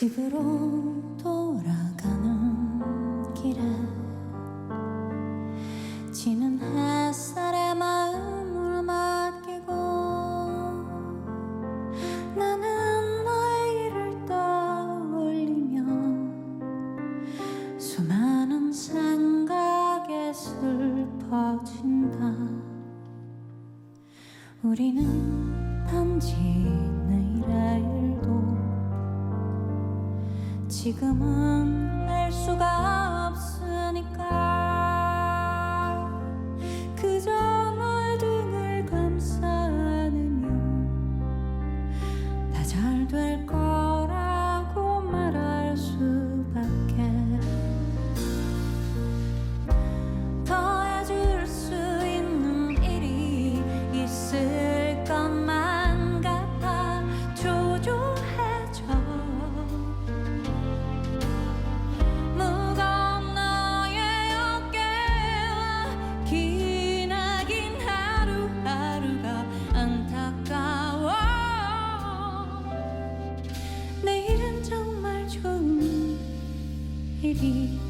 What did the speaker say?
집으로 돌아가는 길에 지는 햇살에 마음을 맡기고 나는 너의 일을 떠올리며 수많은 생각에 슬퍼진다. 우리는 단지 지금은 알 수가 없. Lily.